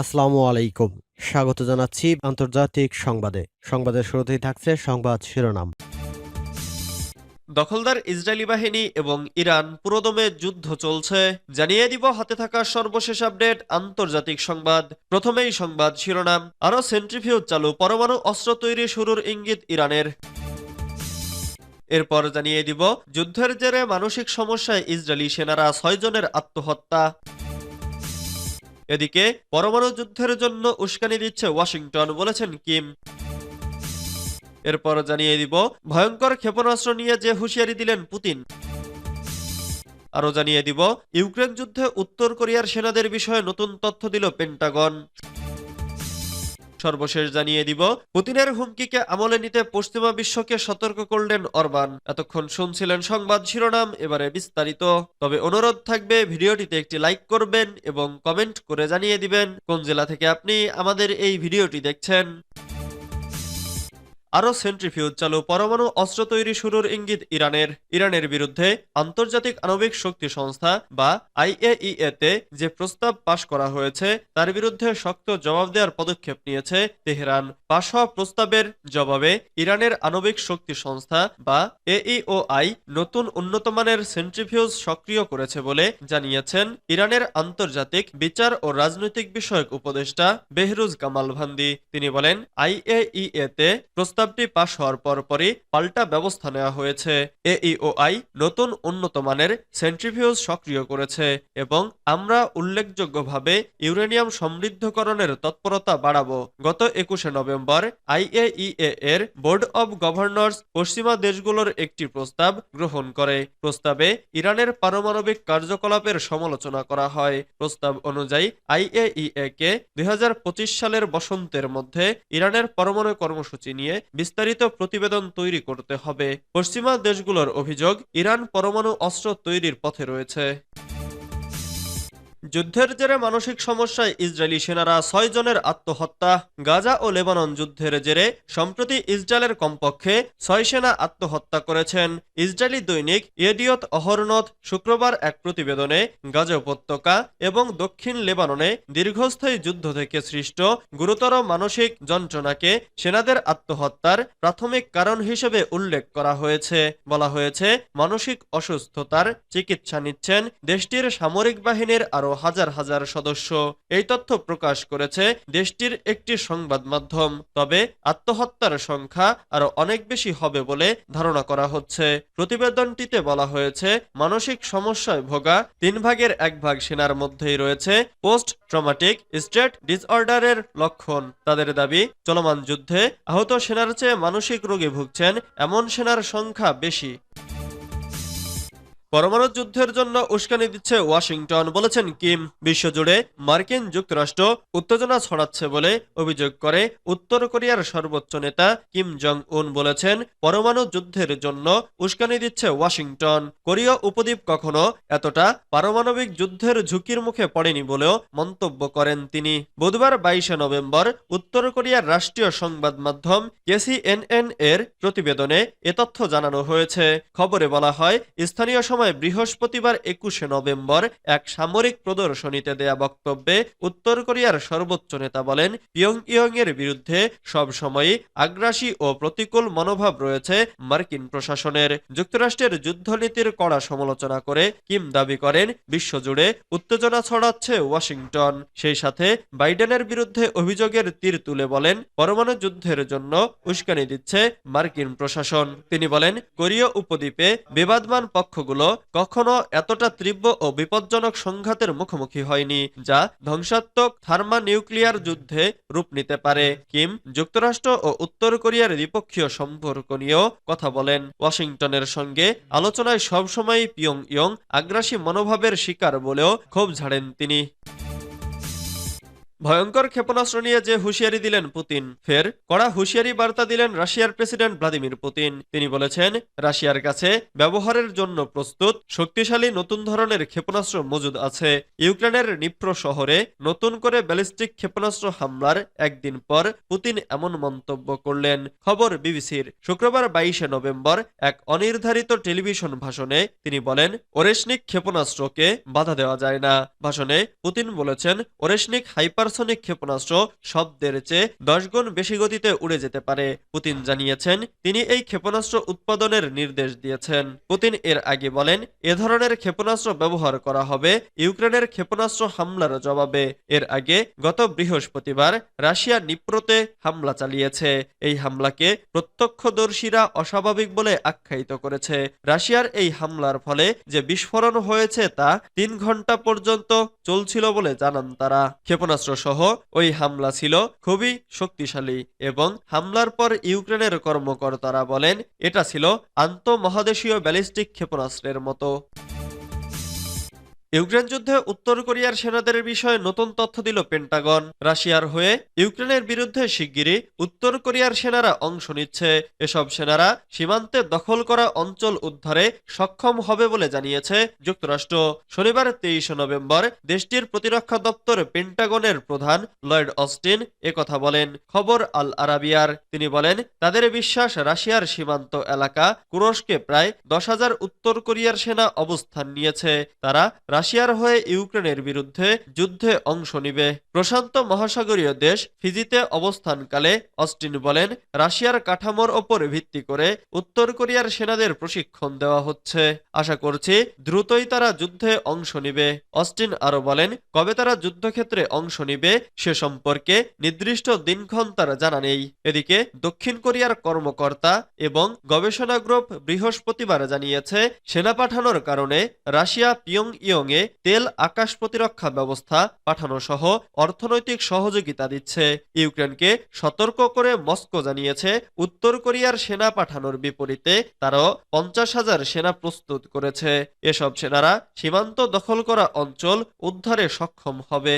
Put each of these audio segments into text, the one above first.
আসসালামু আলাইকুম। স্বাগত জানাচ্ছি আন্তর্জাতিক সংবাদে। সংবাদের শুরুতেই থাকছে সংবাদ শিরোনাম। দখলদার ইসরায়েলি বাহিনী এবং ইরান পুরোদমে যুদ্ধ চলছে। জানিয়ে দিব হাতে থাকা সর্বশেষ আপডেট আন্তর্জাতিক সংবাদ। প্রথমেই সংবাদ শিরোনাম। আরও সেন্ট্রিফিউজ চালু। পরমাণু অস্ত্র তৈরি শুরুর ইঙ্গিত ইরানের। এরপর জানিয়ে দিব, যুদ্ধের জেরে মানসিক সমস্যায় ইসরায়েলি সেনারা ছয় জনের আত্মহত্যা। এদিকে পরমাণু যুদ্ধের জন্য উস্কানি দিচ্ছে ওয়াশিংটন, বলেছেন কিম। এরপর জানিয়ে দিব, ভয়ঙ্কর ক্ষেপণাস্ত্র নিয়ে যে হুঁশিয়ারি দিলেন পুতিন। আরও জানিয়ে দিব, ইউক্রেন যুদ্ধে উত্তর কোরিয়ার সেনাদের বিষয়ে নতুন তথ্য দিল পেন্টাগন। সর্বশেষ জানিয়ে দিব, পুতিনের হুমকিকে আমলে নিতে পশ্চিমা বিশ্বকে সতর্ক করলেন অরবান। এতক্ষণ শুনছিলেন সংবাদ শিরোনাম, এবারে বিস্তারিত। তবে অনুরোধ থাকবে, ভিডিওটিতে একটি লাইক করবেন এবং কমেন্ট করে জানিয়ে দিবেন কোন জেলা থেকে আপনি আমাদের এই ভিডিওটি দেখছেন। আরও সেন্ট্রিফিউজ চালু পরমাণু অস্ত্র তৈরি শুরুর ইঙ্গিত ইরানের। ইরানের বিরুদ্ধে আন্তর্জাতিক আণবিক শক্তি সংস্থা বা আইএইএ তে যে প্রস্তাব পাশ করা হয়েছে, তার বিরুদ্ধে শক্ত জবাব দেওয়ার পদক্ষেপ নিয়েছে তেহরান। পাশ হওয়া প্রস্তাবের জবাবে ইরানের আণবিক শক্তি সংস্থা বা এইওআই নতুন উন্নতমানের সেন্ট্রিফিউজ সক্রিয় করেছে বলে জানিয়েছেন ইরানের আন্তর্জাতিক বিচার ও রাজনৈতিক বিষয়ক উপদেষ্টা বেহরুজ কামাল ভান্দি তিনি বলেন আইএইএ তে প্রস্তাবটি পাশ হওয়ার পরপরই পাল্টা ব্যবস্থা নেওয়া হয়েছে। এইওআই নতুন উন্নত মানের সেন্ট্রিফিউজ সক্রিয় করেছে এবং আমরা উল্লেখযোগ্যভাবে ইউরেনিয়াম সমৃদ্ধকরণের তৎপরতা বাড়াবো। গত একুশে নভেম্বর আইএইএ এর বোর্ড অব গভর্নর্স পশ্চিমা দেশগুলোর একটি প্রস্তাব গ্রহণ করে। প্রস্তাবে ইরানের পারমাণবিক কার্যকলাপের সমালোচনা করা হয়। প্রস্তাব অনুযায়ী আইএইএ কে দুই হাজার পঁচিশ সালের বসন্তের মধ্যে ইরানের পরমাণু কর্মসূচি নিয়ে বিস্তারিত প্রতিবেদন তৈরি করতে হবে। পশ্চিমা দেশগুলোর অভিযোগ ইরান পরমাণু অস্ত্র তৈরির পথে রয়েছে। যুদ্ধের জেরে মানসিক সমস্যায় ইসরায়েলি সেনারা ছয় জনের আত্মহত্যা, গাজা ও লেবানন যুদ্ধের জেরে সম্প্রতি ইসরায়েলের কমপক্ষে ছয় সেনা আত্মহত্যা করেছেন। ইসরায়েলি দৈনিক এডিয়ত অহরনথ শুক্রবার এক প্রতিবেদনে গাজা উপত্যকা এবং দক্ষিণ লেবাননে দীর্ঘস্থায়ী যুদ্ধ থেকে সৃষ্ট গুরুতর মানসিক যন্ত্রণাকে সেনাদের আত্মহত্যার প্রাথমিক কারণ হিসেবে উল্লেখ করা হয়েছে। বলা হয়েছে, মানসিক অসুস্থতার চিকিৎসা নিচ্ছেন দেশটির সামরিক বাহিনীর আরও হাজার হাজার সদস্য এই তথ্য প্রকাশ করেছে দেশটির একটি সংবাদ মাধ্যম। তবে আত্মহত্যার সংখ্যা আরও অনেক বেশি হবে বলে ধারণা করা হচ্ছে। প্রতিবেদনটিতে বলা হয়েছে, মানসিক সমস্যায় ভোগা তিন ভাগের এক ভাগ সেনার মধ্যেই রয়েছে পোস্ট ট্রমাটিক স্ট্রেট ডিসঅর্ডারের লক্ষণ। তাদের দাবি, চলমান যুদ্ধে আহত সেনার চেয়ে মানসিক রোগে ভুগছেন এমন সেনার সংখ্যা বেশি। পরমাণু যুদ্ধের জন্য উস্কানি দিচ্ছে ওয়াশিংটন, বলেছেন কিম, বিশ্বজুড়ে মার্কিন যুক্তরাষ্ট্র উত্তেজনা ছড়াচ্ছে বলে অভিযোগ করে উত্তর কোরিয়ার সর্বোচ্চ নেতা কিম জং উন বলেছেন, পরমাণু যুদ্ধের জন্য উস্কানি দিচ্ছে ওয়াশিংটন। কোরীয় উপদ্বীপ কখনো এতটা পারমাণবিক যুদ্ধের ঝুঁকির মুখে পড়েনি বলেও মন্তব্য করেন তিনি। বুধবার বাইশে নভেম্বর উত্তর কোরিয়ার রাষ্ট্রীয় সংবাদ মাধ্যম কেসিএনএন এর প্রতিবেদনে এ তথ্য জানানো হয়েছে। খবরে বলা হয়, স্থানীয় সময় বৃহস্পতিবার একুশে নভেম্বর এক সামরিক প্রদর্শনীতে দেয়া বক্তব্যে উত্তর কোরিয়ার সর্বোচ্চ নেতা বলেন পিয়ং ইয়ং এর বিরুদ্ধে সব সময়ই আগ্রাসী ও প্রতিকূল মনোভাব রয়েছে মার্কিন প্রশাসনের। যুক্তরাষ্ট্রের যুদ্ধনীতির কড়া সমালোচনা করে কিম দাবি করেন, বিশ্বজুড়ে উত্তেজনা ছড়াচ্ছে ওয়াশিংটন। সেই সাথে বাইডেনের বিরুদ্ধে অভিযোগের তীর তুলে বলেন, পরমাণু যুদ্ধের জন্য উস্কানি দিচ্ছে মার্কিন প্রশাসন। তিনি বলেন, কোরীয় উপদ্বীপে বিবাদমান পক্ষগুলো কখনো এতটা তীব্র ও বিপজ্জনক সংঘাতের মুখোমুখি হয়নি, যা ধ্বংসাত্মক থার্মা নিউক্লিয়ার যুদ্ধে রূপ নিতে পারে। কিম যুক্তরাষ্ট্র ও উত্তর কোরিয়ার দ্বিপক্ষীয় সম্পর্ক নিয়েও কথা বলেন। ওয়াশিংটনের সঙ্গে আলোচনায় সবসময় পিয়ং ইয়ং আগ্রাসী মনোভাবের শিকার বলেও ক্ষোভ ঝাড়েন তিনি। ভয়ঙ্কর ক্ষেপণাস্ত্র নিয়ে যে হুঁশিয়ারি দিলেন পুতিন, ফের কড়া হুঁশিয়ারি বার্তা দিলেন রাশিয়ার প্রেসিডেন্ট ভ্লাদিমির পুতিন। তিনি বলেছেন, রাশিয়ার কাছে ব্যবহারের জন্য প্রস্তুত, শক্তিশালী নতুন ধরনের ক্ষেপণাস্ত্র মজুদ আছে। ইউক্রেনের নিপ্র শহরে নতুন করে ব্যালিস্টিক ক্ষেপণাস্ত্র হামলার একদিন পর পুতিন এমন মন্তব্য করলেন। খবর বিবিসির শুক্রবার বাইশে নভেম্বর এক অনির্ধারিত টেলিভিশন ভাষণে তিনি বলেন, ওরেশনিক ক্ষেপণাস্ত্রকে বাধা দেওয়া যায় না। ভাষণে পুতিন বলেছেন, ওরেশনিক হাইপার হাইপারসনিক ক্ষেপণাস্ত্র শব্দের চেয়ে দশ গুণ বেশি গতিতে উড়ে যেতে পারে। পুতিন জানিয়েছেন, তিনি এই ক্ষেপণাস্ত্র উৎপাদনের নির্দেশ দিয়েছেন। পুতিন এর আগে বলেন, এ ধরনের ক্ষেপণাস্ত্র ব্যবহার করা হবে ইউক্রেনের ক্ষেপণাস্ত্র হামলার জবাবে। এর আগে গত বৃহস্পতিবার রাশিয়া নিপ্রোতে হামলা চালিয়েছে। এই হামলাকে প্রত্যক্ষদর্শীরা অস্বাভাবিক বলে আখ্যায়িত করেছে। রাশিয়ার এই হামলার ফলে যে বিস্ফোরণ হয়েছে তা তিন ঘণ্টা পর্যন্ত চলছিল বলে জানান তারা। ক্ষেপণাস্ত্র সহ ওই হামলা ছিল খুবই শক্তিশালী এবং হামলার পর ইউক্রেনের কর্মকর্তারা বলেন, এটা ছিল আন্তঃমহাদেশীয় ব্যালিস্টিক ক্ষেপণাস্ত্রের মতো। ইউক্রেন যুদ্ধে উত্তর কোরিয়ার সেনাদের বিষয়ে নতুন তথ্য দিল পেন্টাগন। রাশিয়ার হয়ে ইউক্রেনের বিরুদ্ধে শিগগিরই উত্তর কোরিয়ার সেনারা অংশ নিচ্ছে। এসব সেনারা সীমান্তে দখল করা অঞ্চল উদ্ধারে সক্ষম হবে বলে জানিয়েছে যুক্তরাষ্ট্র। শনিবার তেইশে নভেম্বর দেশটির প্রতিরক্ষা দপ্তর পেন্টাগনের প্রধান লয়েড অস্টিন একথা বলেন। খবর আল আরাবিয়ার। তিনি বলেন, তাদের বিশ্বাস রাশিয়ার সীমান্ত এলাকা কুরস্কে প্রায় দশ হাজার উত্তর কোরিয়ার সেনা অবস্থান নিয়েছে। তারা রাশিয়ার হয়ে ইউক্রেনের বিরুদ্ধে যুদ্ধে অংশ নিবে। প্রশান্ত মহাসাগরীয় দেশ ফিজিতে অবস্থানকালে অস্টিন বলেন, রাশিয়ার কাঠামোর ওপর ভিত্তি করে উত্তর কোরিয়ার সেনাদের প্রশিক্ষণ দেওয়া হচ্ছে। আশা করছি দ্রুতই তারা যুদ্ধে অংশ নিবে। অস্টিন আরও বলেন, কবে তারা যুদ্ধক্ষেত্রে অংশ নিবে সে সম্পর্কে নির্দিষ্ট দিনক্ষণ তারা জানা নেই। এদিকে দক্ষিণ কোরিয়ার কর্মকর্তা এবং গবেষণা গ্রুপ বৃহস্পতিবার জানিয়েছে, সেনা পাঠানোর কারণে রাশিয়া পিয়ং ইয়ং এ তেল আকাশ প্রতিরক্ষা ব্যবস্থা পাঠানো সহ অর্থনৈতিক সহযোগিতা দিচ্ছে। ইউক্রেনকে সতর্ক করে মস্কো জানিয়েছে, উত্তর কোরিয়ার সেনা পাঠানোর বিপরীতে তারাও পঞ্চাশ হাজার সেনা প্রস্তুত করেছে। এসব সেনারা সীমান্ত দখল করা অঞ্চল উদ্ধারে সক্ষম হবে।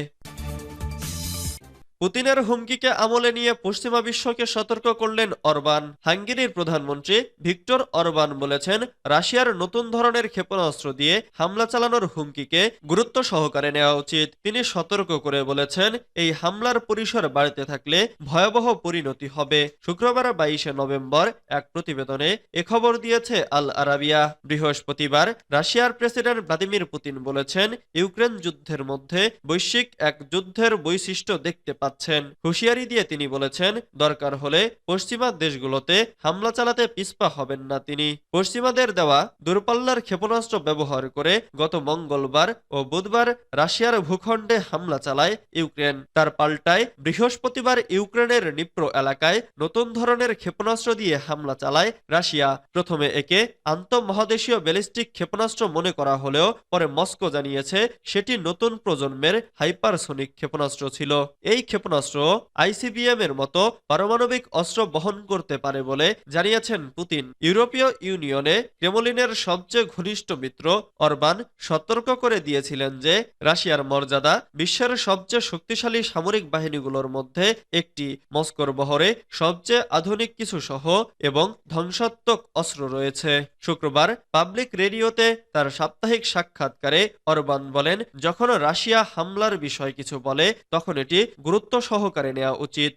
পুতিনের হুমকিকে আমলে নিয়ে পশ্চিমা বিশ্বকে সতর্ক করলেন অরবান। হাঙ্গেরির প্রধানমন্ত্রী ভিক্টর অরবান বলেছেন, রাশিয়ার নতুন ধরনের ক্ষেপণাস্ত্র দিয়ে হামলা চালানোর হুমকিকে গুরুত্ব সহকারে নেওয়া উচিত। তিনি সতর্ক করে বলেছেন, এই হামলার পরিসর বাড়তে থাকলে ভয়াবহ পরিণতি হবে। শুক্রবার বাইশে নভেম্বর এক প্রতিবেদনে এ খবর দিয়েছে আল আরাবিয়া। বৃহস্পতিবার রাশিয়ার প্রেসিডেন্ট ভ্লাদিমির পুতিন বলেছেন, ইউক্রেন যুদ্ধের মধ্যে বৈশ্বিক এক যুদ্ধের বৈশিষ্ট্য দেখতে পাচ্ছেন হুঁশিয়ারি দিয়ে তিনি বলেছেন, দরকার হলে পশ্চিমা দেশগুলোতে হামলা চালাতে পিছপা হবেন না তিনি। পশ্চিমাদের দেওয়া দূরপাল্লার ক্ষেপণাস্ত্র ব্যবহার করে গত মঙ্গলবার ও বুধবার রাশিয়ার ভূখণ্ডে হামলা চালায় ইউক্রেন। তার পাল্টায় বৃহস্পতিবার ইউক্রেনের নিপ্র এলাকায় নতুন ধরনের ক্ষেপণাস্ত্র দিয়ে হামলা চালায় রাশিয়া। প্রথমে একে আন্তঃমহাদেশীয় ব্যালিস্টিক ক্ষেপণাস্ত্র মনে করা হলেও পরে মস্কো জানিয়েছে, সেটি নতুন প্রজন্মের হাইপারসোনিক ক্ষেপণাস্ত্র ছিল। এই ক্ষেপণাস্ত্র আইসিবিএম এর মতো পারমাণবিক অস্ত্র বহন করতে পারে বলে জানিয়েছেন পুতিন। ইউরোপীয় ইউনিয়নে ক্রেমলিনের সবচেয়ে ঘনিষ্ঠ মিত্র অরবান সতর্ক করে দিয়েছিলেন যে, রাশিয়ার মর্যাদা বিশ্বের সবচেয়ে শক্তিশালী সামরিক বাহিনীগুলোর মধ্যে একটি মস্কোর বহরে সবচেয়ে আধুনিক কিছু সহ এবং ধ্বংসাত্মক অস্ত্র রয়েছে। শুক্রবার পাবলিক রেডিওতে তার সাপ্তাহিক সাক্ষাৎকারে অরবান বলেন, যখন রাশিয়া হামলার বিষয় কিছু বলে, তখন এটি গুরুত্ব সহকারে নেওয়া উচিত।